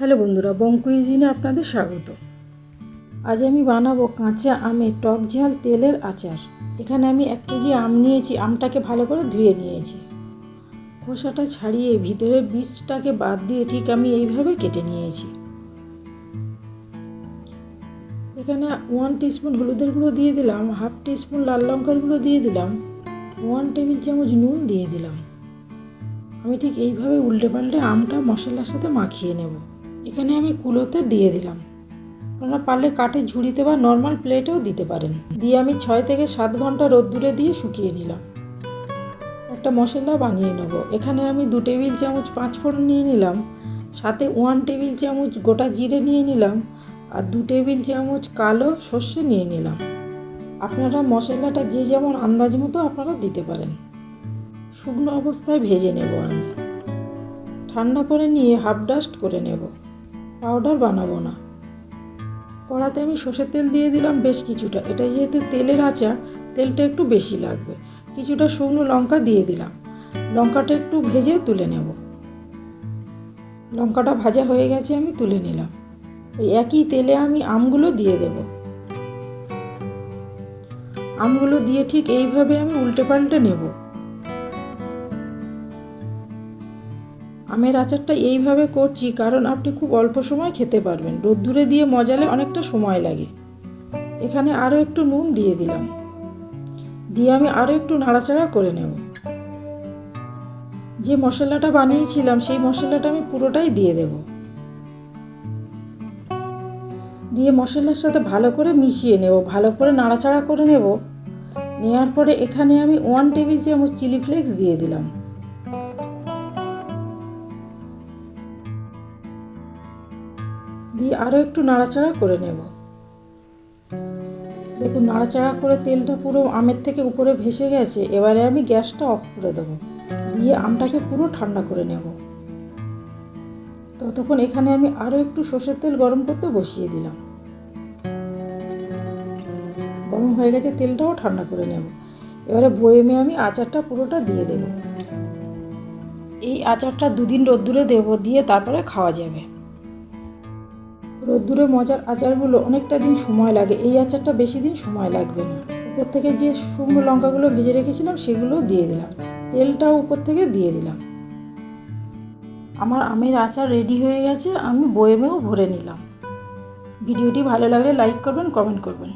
Hello বন্ধুরা, বং কুইজিনে আপনাদের স্বাগত। আজ আমি বানাবো কাঁচা আমের টক ঝাল তেলের আচার। এখানে আমি এক কেজি আম নিয়েছি, আমটাকে ভালো করে ধুয়ে নিয়েছি। খোসাটা ছাড়িয়ে ভিতরে বীজটাকে বাদ দিয়ে ঠিক আমি এইভাবে কেটে নিয়েছি। এখানে ওয়ান টিস্পুন হলুদের গুঁড়ো দিয়ে দিলাম হাফ টিস্পুন লাল লঙ্কার গুঁড়ো দিয়ে দিলাম ওয়ান টেবিল চামচ নুন দিয়ে দিলাম। আমি ঠিক এইভাবে উল্টে পাল্টে আমটা মশলার সাথে মাখিয়ে নেব। এখানে আমি কুলোতে দিয়ে দিলাম। আপনারা পারলে কাঠে ঝুড়িতে বা নর্মাল প্লেটেও দিতে পারেন। দিয়ে আমি ছয় থেকে সাত ঘণ্টা রোদ্দুরে দিয়ে শুকিয়ে নিলাম। একটা মশলা বানিয়ে নেব। এখানে আমি দু টেবিল চামচ পাঁচ ফোড়ন নিয়ে নিলাম, সাথে ওয়ান টেবিল চামচ গোটা জিরে নিয়ে নিলাম, আর দু টেবিল চামচ কালো সর্ষে নিয়ে নিলাম। আপনারা মশলাটা যে যেমন আন্দাজ মতো আপনারা দিতে পারেন। শুকনো অবস্থায় ভেজে নেব আমি। ঠান্ডা করে নিয়ে হাফ ডাস্ট করে নেব। পাউডার বানাবো না। কড়াতে আমি সর্ষের তেল দিয়ে দিলাম বেশ কিছুটা। এটা যেহেতু তেলের আচার, তেলটা একটু বেশি লাগবে। কিছুটা শুকনো লঙ্কা দিয়ে দিলাম। লঙ্কাটা একটু ভেজে তুলে নেব। লঙ্কাটা ভাজা হয়ে গেছে, আমি তুলে নিলাম। ওই একই তেলে আমি আমগুলো দিয়ে দেব। আমগুলো দিয়ে ঠিক এইভাবে আমি উল্টে পাল্টে নেব। আমের আচারটা এইভাবে করছি কারণ আপনি খুব অল্প সময় খেতে পারবেন। রোদ্দুরে দিয়ে মজালে অনেকটা সময় লাগে। এখানে আরও একটু নুন দিয়ে দিলাম। দিয়ে আমি আরও একটু নাড়াচাড়া করে নেব। যে মশলাটা বানিয়েছিলাম, সেই মশলাটা আমি পুরোটাই দিয়ে দেব। দিয়ে মশলার সাথে ভালো করে মিশিয়ে নেব, ভালো করে নাড়াচাড়া করে নেব। নেওয়ার পরে এখানে আমি ওয়ান টেবিল চামচ চিলি ফ্লেক্স দিয়ে দিলাম। দিয়ে আরও একটু নাড়াচাড়া করে নেব। দেখুন, নাড়াচাড়া করে তেলটা পুরো আমের থেকে উপরে ভেসে গেছে, এবারে আমি গ্যাসটা অফ করে দেবো। দিয়ে আমটাকে পুরো ঠান্ডা করে নেব। ততক্ষণ এখানে আমি আরও একটু সর্ষের তেল গরম করতে বসিয়ে দিলাম। গরম হয়ে গেছে, তেলটাও ঠান্ডা করে নেব। এবারে বয়েমে আমি আচারটা পুরোটা দিয়ে দেব। এই আচারটা দুদিন রোদ্দুরে দেবো, দিয়ে তারপরে খাওয়া যাবে। রোদ্দুরে মজার আচারগুলো অনেকটা দিন সময় লাগে। এই আচারটা বেশি দিন সময় লাগবে না। উপর থেকে যে শুকনো লঙ্কাগুলো ভেজে রেখেছিলাম সেগুলো দিয়ে দিলাম। তেলটাও উপর থেকে দিয়ে দিলাম। আমার আমের আচার রেডি হয়ে গেছে, আমি বয়েমেও ভরে নিলাম। ভিডিওটি ভালো লাগলে লাইক করবেন, কমেন্ট করবেন।